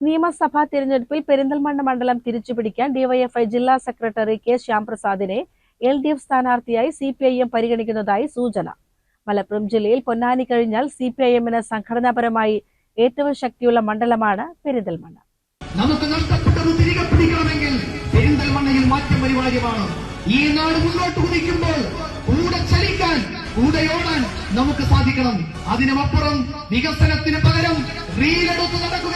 നിയമസഭാ തിരഞ്ഞെടുപ്പിൽ പെരിന്തൽമണ്ണ മണ്ഡലം തിരിച്ചുപിടിക്കാൻ ഡിവൈഎഫ്ഐ ജില്ലാ സെക്രട്ടറി കെ ശ്യാംപ്രസാദിനെ എൽ ഡി എഫ് സ്ഥാനാർത്ഥിയായി സി പി ഐ എം പരിഗണിക്കുന്നതായി സൂചന. മലപ്പുറം ജില്ലയിൽ പൊന്നാനി കഴിഞ്ഞാൽ സി പി ഐ എമ്മിന് സംഘടനാപരമായി ഏറ്റവും ശക്തിയുള്ള മണ്ഡലമാണ് പെരിന്തൽമണ്ണ. നമുക്ക് നഷ്ടപ്പെട്ടത് തിരികെ പിടിക്കണമെങ്കിൽ പെരിന്തൽമണ്ണയിൽ മാറ്റം അനിവാര്യമാണ് ഈ നാട് മുന്നോട്ട് കുതിക്കുമ്പോൾ കൂടെ ചലിക്കാൻ ഓടാൻ നമുക്ക് സാധിക്കണം. അതിനുമപ്പുറം വികസനത്തിന് പകരം റീലെടുത്ത് വേണ്ടത്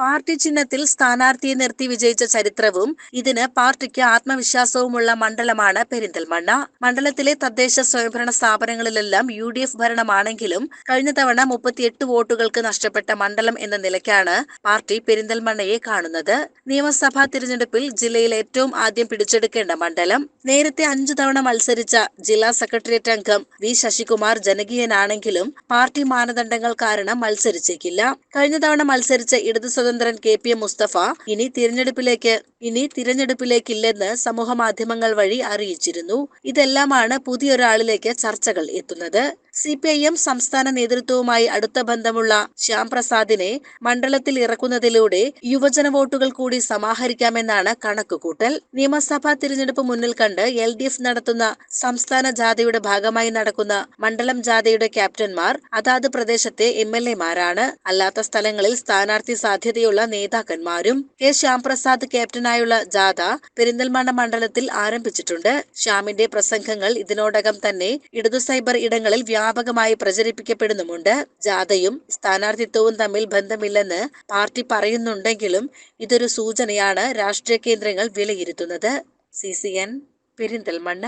പാർട്ടി ചിഹ്നത്തിൽ സ്ഥാനാർത്ഥിയെ നിർത്തി വിജയിച്ച ചരിത്രവും ഇതിന് പാർട്ടിക്ക് ആത്മവിശ്വാസവുമുള്ള മണ്ഡലമാണ് പെരിന്തൽമണ്ണ. മണ്ഡലത്തിലെ തദ്ദേശ സ്വയംഭരണ സ്ഥാപനങ്ങളിലെല്ലാം യു ഡി എഫ് ഭരണമാണെങ്കിലും കഴിഞ്ഞ തവണ മുപ്പത്തിയെട്ട് വോട്ടുകൾക്ക് നഷ്ടപ്പെട്ട മണ്ഡലം എന്ന നിലയ്ക്കാണ് പാർട്ടി പെരിന്തൽമണ്ണയെ കാണുന്നത്. നിയമസഭാ തിരഞ്ഞെടുപ്പിൽ ജില്ലയിൽ ഏറ്റവും ആദ്യം പിടിച്ചെടുക്കേണ്ട മണ്ഡലം. നേരത്തെ അഞ്ചു തവണ മത്സരിച്ച ജില്ലാ സെക്രട്ടേറിയറ്റ് അംഗം വി ശശികുമാർ ജനകീയനാണെങ്കിലും പാർട്ടി മാനദണ്ഡങ്ങൾ കാരണം മത്സരിച്ചേക്കില്ല. കഴിഞ്ഞ തവണ മത്സരിച്ച ഇടതു സ്വതന്ത്രൻ കെ. പി. മുസ്തഫ ഇനി തിരഞ്ഞെടുപ്പിലേക്ക് ഇനി തിരഞ്ഞെടുപ്പിലേക്കില്ലെന്ന് സമൂഹ മാധ്യമങ്ങൾ വഴി അറിയിച്ചിരുന്നു. ഇതെല്ലാമാണ് പുതിയൊരാളിലേക്ക് ചർച്ചകൾ എത്തുന്നത്. സി പി ഐ എം സംസ്ഥാന നേതൃത്വവുമായി അടുത്ത ബന്ധമുള്ള ശ്യാം പ്രസാദിനെ മണ്ഡലത്തിൽ ഇറക്കുന്നതിലൂടെ യുവജന വോട്ടുകൾ കൂടി സമാഹരിക്കാമെന്നാണ് കണക്കുകൂട്ടൽ. നിയമസഭാ തിരഞ്ഞെടുപ്പ് മുന്നിൽ കണ്ട് എൽ ഡി എഫ് നടത്തുന്ന സംസ്ഥാന ജാഥയുടെ ഭാഗമായി നടക്കുന്ന മണ്ഡലം ജാഥയുടെ ക്യാപ്റ്റന്മാർ അതാത് പ്രദേശത്തെ എം എൽ അല്ലാത്ത സ്ഥലങ്ങളിൽ സ്ഥാനാർത്ഥി സാധ്യതയുള്ള നേതാക്കന്മാരും കെ ശ്യാംപ്രസാദ് ക്യാപ്റ്റനായുള്ള ജാഥ പെരിന്തൽമണ്ണ മണ്ഡലത്തിൽ ആരംഭിച്ചിട്ടുണ്ട്. ശ്യാമിന്റെ പ്രസംഗങ്ങൾ ഇതിനോടകം തന്നെ ഇടതു സൈബർ ഇടങ്ങളിൽ വ്യാപകമായി പ്രചരിപ്പിക്കപ്പെടുന്നുമുണ്ട്. ജാഥയും സ്ഥാനാർത്ഥിത്വവും തമ്മിൽ ബന്ധമില്ലെന്ന് പാർട്ടി പറയുന്നുണ്ടെങ്കിലും ഇതൊരു സൂചനയാണ് രാഷ്ട്രീയ കേന്ദ്രങ്ങൾ വിലയിരുത്തുന്നത്. C C N Perinthalmanna.